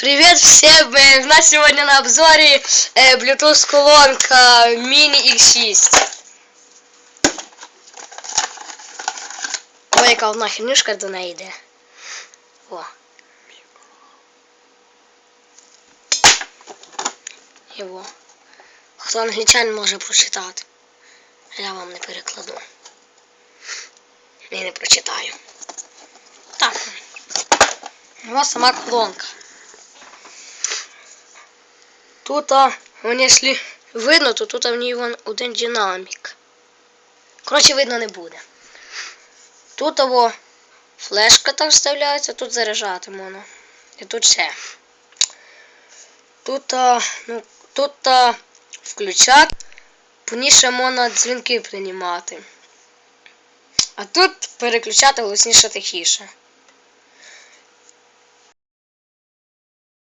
Привет всем! У нас сегодня на обзоре э, Bluetooth колонка Mini X6. Ой, яка одна хернюшка до неї йде. О. Його. Хто англічанин може прочитати. Я вам не перекладу. Я не прочитаю. Ось сама колонка. Тут, а, вон, якщо видно, то тут в ній вон один динамік. Коротше, видно не буде. Тут того флешка так вставляється, тут заряджати можна. І тут все. Тут, ну, тут включати, по ній можна дзвінки приймати. А тут переключати голосніше тихіше.